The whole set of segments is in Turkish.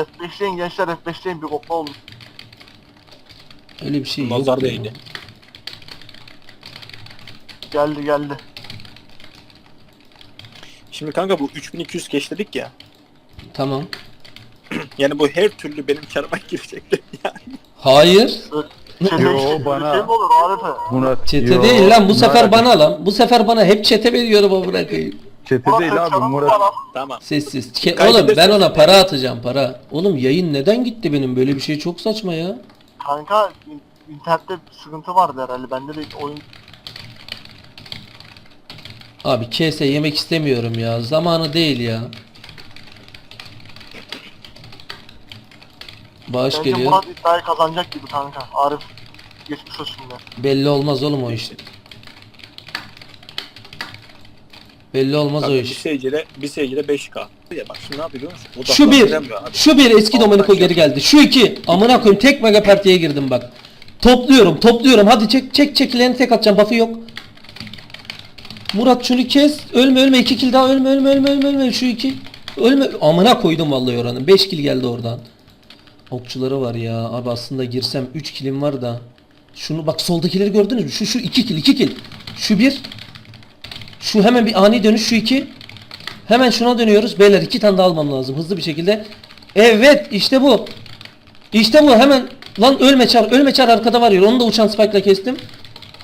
F5'leyin gençler F5'leyin bir kopma olmuş. Öyle bir şey yok. Nazar değdi. Geldi geldi. Şimdi kanka bu 3200 keş dedik ya. Tamam. Yani bu her türlü benim karıma girecek yani. Hayır. Çete Yo, işte, bana- Şey mi olur Arife? Murat. Çete yo, değil lan bu sefer bana lan. Bu sefer bana hep çete veriyorum amına koyayım. Çete Murat değil abi Murat. Tamam. Sessiz. Ke-. Oğlum ben ona para atacağım para. Oğlum yayın neden gitti benim? Böyle bir şey çok saçma ya. Kanka in- internette sıkıntı vardı herhalde. Bende de oyun Abi kese yemek istemiyorum ya. Zamanı değil ya. Bağış bence geliyor. Murat iddiayı kazanacak gibi kanka. Arif geçmiş olsun de. Belli olmaz oğlum o iş. Belli olmaz Kanka o bir iş. seyircide, bir seyircide 5K. Ya bak şimdi ne yapıyor musun? Şu bir, abi. şu bir eski Domenico geri geldi. Şu iki, amına koyayım tek mega partiye girdim bak. Topluyorum, topluyorum. Hadi çek, çek, çekileni tek atacağım. Buff'ı yok. Murat şunu kes. Ölme, ölme. iki kill daha. Ölme, ölme, ölme, ölme, ölme. Şu iki. Ölme. Amına koydum vallahi oranın. 5 kill geldi oradan. Okçuları var ya. Abi aslında girsem 3 killim var da. Şunu bak soldakileri gördünüz mü? Şu şu 2 kill, 2 kill. Şu bir. Şu hemen bir ani dönüş şu iki. Hemen şuna dönüyoruz. Beyler iki tane daha almam lazım hızlı bir şekilde. Evet işte bu. İşte bu hemen. Lan ölme çar. Ölme çar arkada var ya. Onu da uçan spike'la kestim.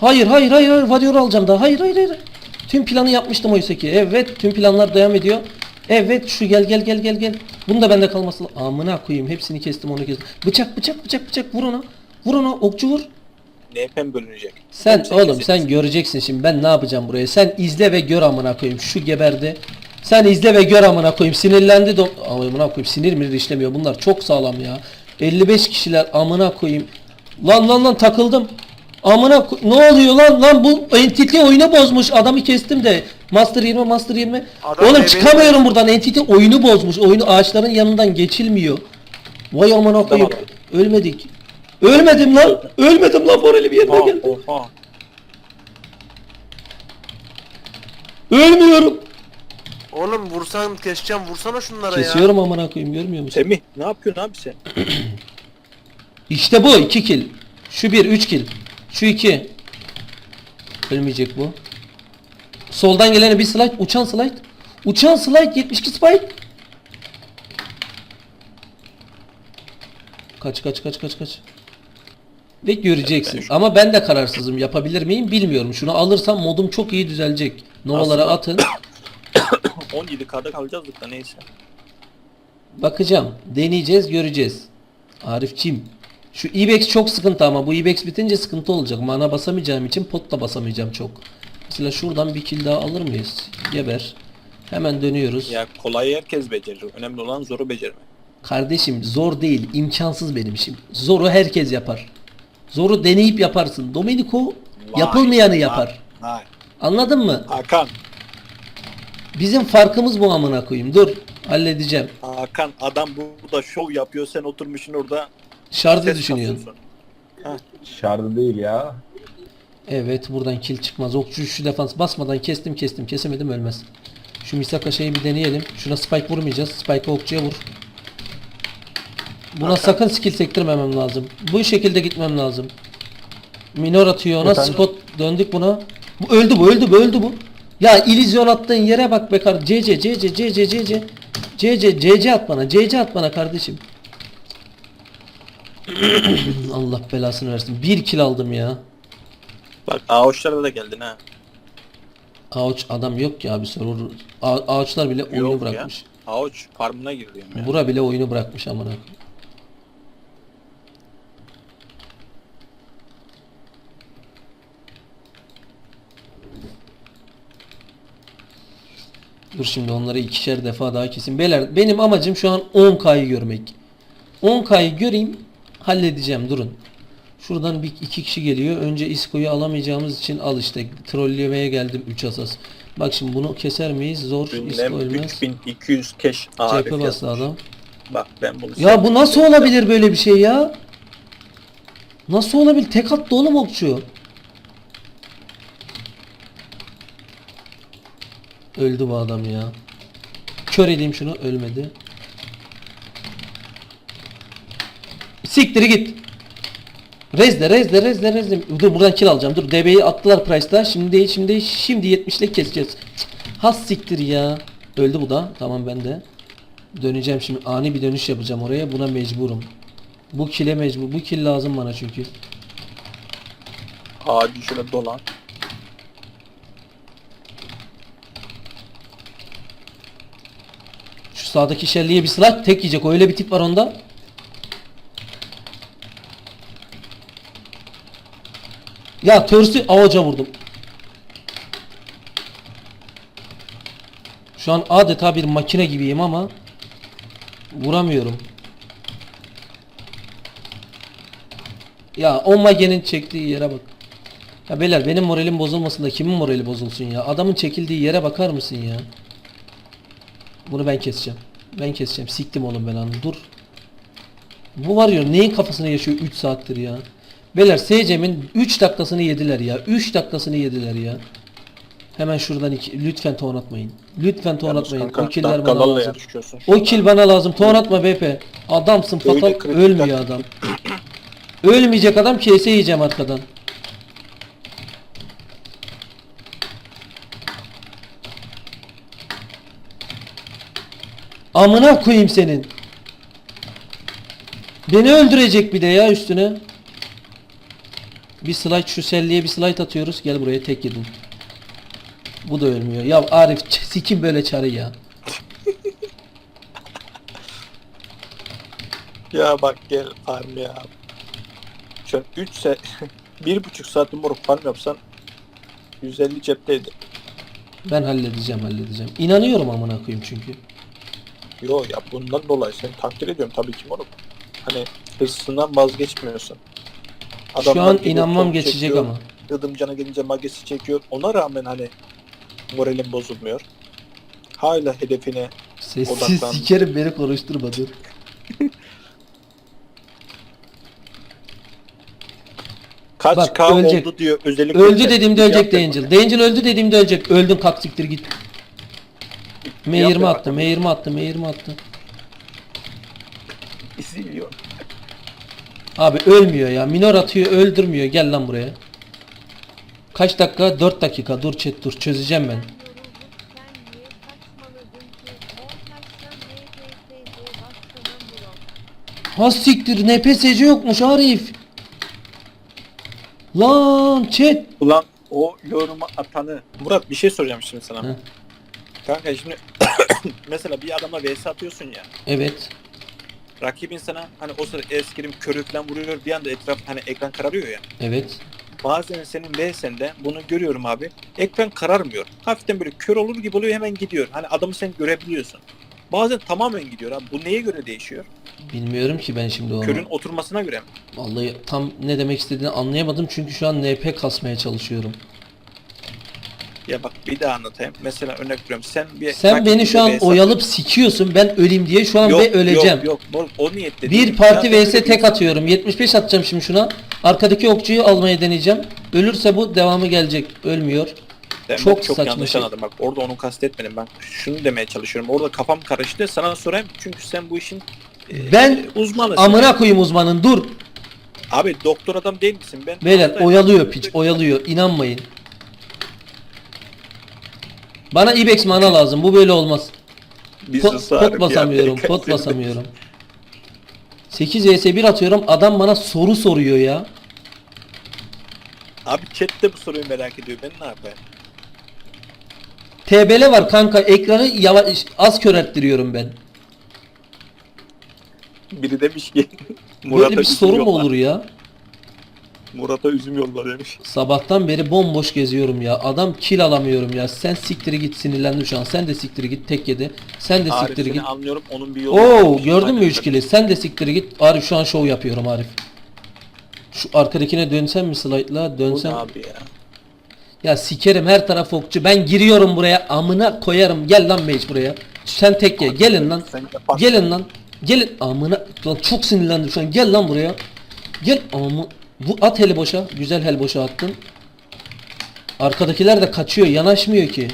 Hayır hayır hayır hayır. Warrior'u alacağım daha. Hayır hayır hayır. Tüm planı yapmıştım oysa ki. Evet tüm planlar devam ediyor. Evet şu gel gel gel gel gel. Bunu da bende kalması la- Amına koyayım. Hepsini kestim onu kestim. Bıçak bıçak bıçak bıçak vur ona. Vur ona okçu vur. NP'm bölünecek. Sen oğlum kesin. sen göreceksin şimdi ben ne yapacağım buraya. Sen izle ve gör amına koyayım. Şu geberdi. Sen izle ve gör amına koyayım. Sinirlendi de amına koyayım. Sinir mi işlemiyor. Bunlar çok sağlam ya. 55 kişiler amına koyayım. Lan lan lan takıldım. Amına ko- ne oluyor lan lan bu entity oyunu bozmuş. Adamı kestim de. Master 20 Master 20. Adam Oğlum çıkamıyorum buradan. Entity oyunu bozmuş. Oyunu ağaçların yanından geçilmiyor. Vay amına koyayım. Tamam. Ölmedik. Ölmedim lan. Ölmedim lan Boreli bir yerine Oha geldi. oha. Ölmüyorum. Oğlum vursan keseceğim vursana şunlara ya. Kesiyorum amına koyayım görmüyor musun? Semih ne yapıyorsun abi sen? İşte bu 2 kill. Şu 1 3 kill. Şu 2. Ölmeyecek bu. Soldan gelene bir slide, uçan slide. Uçan slide 72 spike. Kaç kaç kaç kaç kaç. Ve göreceksin. Ama ben de kararsızım. Yapabilir miyim bilmiyorum. Şunu alırsam modum çok iyi düzelecek. Novalara atın. 17K'da kalacağız da neyse. Bakacağım. Deneyeceğiz, göreceğiz. Arifçim. Şu ibex çok sıkıntı ama bu ibex bitince sıkıntı olacak. Mana basamayacağım için pot da basamayacağım çok. Mesela şuradan bir kill daha alır mıyız? Geber. Hemen dönüyoruz. Ya kolayı herkes becerir. Önemli olan zoru becerme. Kardeşim zor değil, imkansız benim işim. Zoru herkes yapar. Zoru deneyip yaparsın. Domenico Vay, yapılmayanı yapar. Vay. Anladın mı? Hakan. Bizim farkımız bu amına koyayım. Dur, halledeceğim. Hakan adam burada şov yapıyor sen oturmuşsun orada Şarjı ses düşünüyorsun. kasıyorsun. Şardı değil ya. Evet buradan kill çıkmaz. Okçu şu defans basmadan kestim kestim kesemedim ölmez. Şu Misaka şeyi bir deneyelim. Şuna spike vurmayacağız. Spike'ı okçuya vur. Buna sakın skill sektirmemem lazım. Bu şekilde gitmem lazım. Minor atıyor ona Efendim? spot döndük buna. Bu öldü bu öldü bu öldü bu. Ya illüzyon attığın yere bak be kar. CC CC CC CC CC CC at bana. CC at bana kardeşim. Allah belasını versin. Bir kill aldım ya. Bak ağaçlara da geldin ha. Ağaç adam yok ki abi server. Ağaçlar bile oyunu Yok bırakmış. ya. Ağaç farmına giriyorum ya. Bura bile oyunu bırakmış amına. Dur şimdi onları ikişer defa daha kesin. Beyler benim amacım şu an 10K'yı görmek. 10K'yı göreyim halledeceğim durun. Şuradan bir iki kişi geliyor. Önce Isko'yu alamayacağımız için al işte. Trollemeye geldim 3 asas. Bak şimdi bunu keser miyiz? Zor. Isko ölmez. 3200 keş Arif Cephe bastı adam. Bak ben bunu Ya bu nasıl olabilir böyle bir şey ya? Nasıl olabilir? Tek attı oğlum okçu. Öldü bu adam ya. Kör edeyim şunu ölmedi. Siktir git. Rezle rezle rezle rezle. Dur buradan kill alacağım. Dur DB'yi attılar Price'da. Şimdi değil şimdi değil. Şimdi 70'le keseceğiz. Has siktir ya. Öldü bu da. Tamam ben de. Döneceğim şimdi. Ani bir dönüş yapacağım oraya. Buna mecburum. Bu kile mecbur. Bu kill lazım bana çünkü. Hadi şöyle dolan. Sağdaki şelliye bir slash tek yiyecek. Öyle bir tip var onda. Ya törsü ağaca vurdum. Şu an adeta bir makine gibiyim ama vuramıyorum. Ya o magenin çektiği yere bak. Ya beyler benim moralim bozulmasın da kimin morali bozulsun ya? Adamın çekildiği yere bakar mısın ya? Bunu ben keseceğim. Ben keseceğim. Siktim oğlum ben onu. Dur. Bu var ya neyin kafasına yaşıyor 3 saattir ya. Beyler SC'min 3 dakikasını yediler ya. 3 dakikasını yediler ya. Hemen şuradan iki. Lütfen ton atmayın. Lütfen ton atmayın. O killer bana lazım. O kill bana lazım. Ton atma BP. Adamsın fatal. Ölmüyor adam. Ölmeyecek adam kese yiyeceğim arkadan. Amına koyayım senin. Beni öldürecek bir de ya üstüne. Bir slide şu selliye bir slide atıyoruz. Gel buraya tek yedin. Bu da ölmüyor. Ya Arif sikim böyle çarı ya. Ya bak gel farm ya. Şu an 3 saat, bir buçuk saat moruk farm yapsan 150 cepteydi. Ben halledeceğim halledeceğim. İnanıyorum amına koyayım çünkü. Yo ya bundan dolayı seni takdir ediyorum tabii ki moruk. Hani hırsından vazgeçmiyorsun. Şu Adamlar an geliyor, inanmam top geçecek çekiyor, ama. Yıldırım cana gelince magesi çekiyor. Ona rağmen hani moralim bozulmuyor. Hala hedefine Sessiz Odaklan. sikerim beni konuşturma dur. kaç Bak, K ölecek. oldu diyor özellikle. Öldü dediğimde ölecek Yapma. D'Angel. D'Angel öldü dediğimde ölecek. Öldün kalk siktir git. M20 Yapma. attı, M20 attı, M20 attı. İzliyor. Abi ölmüyor ya. Minor atıyor, öldürmüyor. Gel lan buraya. Kaç dakika? 4 dakika. Dur chat dur. Çözeceğim ben. Ha siktir NPSC yokmuş Arif. Lan chat. Ulan o yoruma atanı. Murat bir şey soracağım şimdi sana. Hı. Kanka şimdi mesela bir adama vs atıyorsun ya. Evet. Rakibin sana hani o sırada eskirim körü falan vuruyor bir anda etraf hani ekran kararıyor ya. Evet. Bazen senin VS'nde bunu görüyorum abi. Ekran kararmıyor. Hafiften böyle kör olur gibi oluyor hemen gidiyor. Hani adamı sen görebiliyorsun. Bazen tamamen gidiyor abi. Bu neye göre değişiyor? Bilmiyorum ki ben şimdi onu. Körün oturmasına göre mi? Vallahi tam ne demek istediğini anlayamadım çünkü şu an NP kasmaya çalışıyorum. Ya bak bir daha anlatayım. Mesela örnek veriyorum. Sen bir Sen beni şu an VS oyalıp sikiyorsun ben öleyim diye şu an Yok, ve öleceğim. Yok yok moruk, o niyetle Bir değil. parti Ya vs tek bir- atıyorum. 75 atacağım şimdi şuna. Arkadaki okçuyu almaya deneyeceğim. Ölürse bu devamı gelecek. Ölmüyor. Ben Çok çok, çok saçma yanlış şey. anladım bak orada onu kastetmedim ben şunu demeye çalışıyorum orada kafam karıştı sana sorayım çünkü sen bu işin e, Ben uzmanısın. Amına koyayım uzmanın dur. Abi doktor adam değil misin ben? Beyler hastayım. oyalıyor piç oyalıyor. İnanmayın. Bana ibex mana lazım. Bu böyle olmaz. Pot, pot basamıyorum. Pot basamıyorum. 8 vs 1 atıyorum. Adam bana soru soruyor ya. Abi chat de bu soruyu merak ediyor ben ne yapayım? TBL var kanka. Ekranı yavaş az körelttiriyorum ben. Biri demiş ki Böyle bir soru mu olur ya? Murat'a üzüm yolla demiş. Sabahtan beri bomboş geziyorum ya. Adam kill alamıyorum ya. Sen siktiri git sinirlendim şu an. Sen de siktiri git tek yedi. Sen de Arif siktiri seni git. anlıyorum onun bir yolu. Oo gördün mü 3 kill'i? Sen de siktiri git. Arif şu an şov yapıyorum Arif. Şu arkadakine dönsem mi slide'la? Bu Dönsem. ne abi ya? Ya sikerim her taraf okçu. Ben giriyorum buraya. Amına koyarım. Gel lan mage buraya. Sen tek ye. Gelin lan. Gelin lan. Gelin. Amına. Lan çok sinirlendim şu an. Gel lan buraya. Gel. Amı. At heli boşa. Güzel hel boşa attın. Arkadakiler de kaçıyor. Yanaşmıyor ki.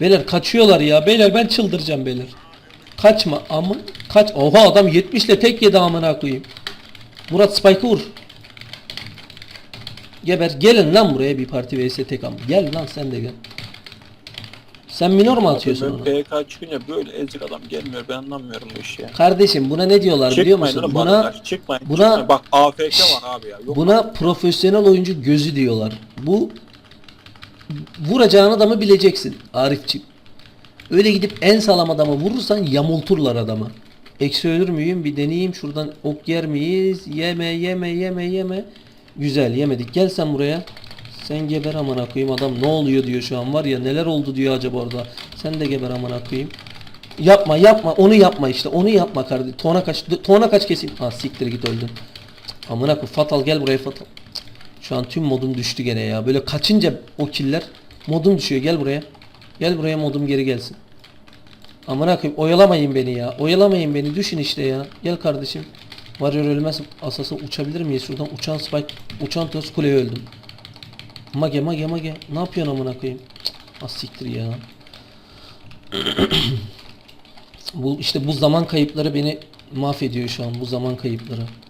Beyler kaçıyorlar ya. Beyler ben çıldıracağım beyler. Kaçma ama kaç. Oha adam 70 ile tek yedi amına koyayım. Murat Spike'ı vur. Geber. Gelin lan buraya bir parti vs tek am. Gel lan sen de gel. Sen minor mu atıyorsun ona? Ben PK çıkınca böyle ezik adam gelmiyor. Ben anlamıyorum bu işi ya. Kardeşim buna ne diyorlar biliyor Çıkmayın musun? oğlum Buna bana. Çıkmayın. buna- çıkmayın. Bak AFK var abi ya. Yok Buna profesyonel oyuncu gözü diyorlar. Bu vuracağın adamı bileceksin Arifçi. Öyle gidip en sağlam adamı vurursan yamulturlar adamı. Eksi ölür müyüm? Bir deneyeyim. Şuradan ok yer miyiz? Yeme yeme yeme yeme. Güzel yemedik. Gel sen buraya. Sen geber amına koyayım adam ne oluyor diyor şu an var ya neler oldu diyor acaba orada. Sen de geber amına koyayım. Yapma yapma onu yapma işte onu yapma kardeşim. Tona kaç tona kaç keseyim. Ha siktir git öldün. Amına koy Fatal gel buraya Fatal. Şu an tüm modum düştü gene ya. Böyle kaçınca o killer modum düşüyor. Gel buraya. Gel buraya modum geri gelsin. Amına koyayım oyalamayın beni ya. Oyalamayın beni. Düşün işte ya. Gel kardeşim. Warrior ölmez. Asası uçabilir miyiz? Şuradan uçan spike. Uçan toz kuleye öldüm. Mage mage mage. Ne yapıyorsun amına koyayım? Az siktir ya. bu işte bu zaman kayıpları beni mahvediyor şu an bu zaman kayıpları.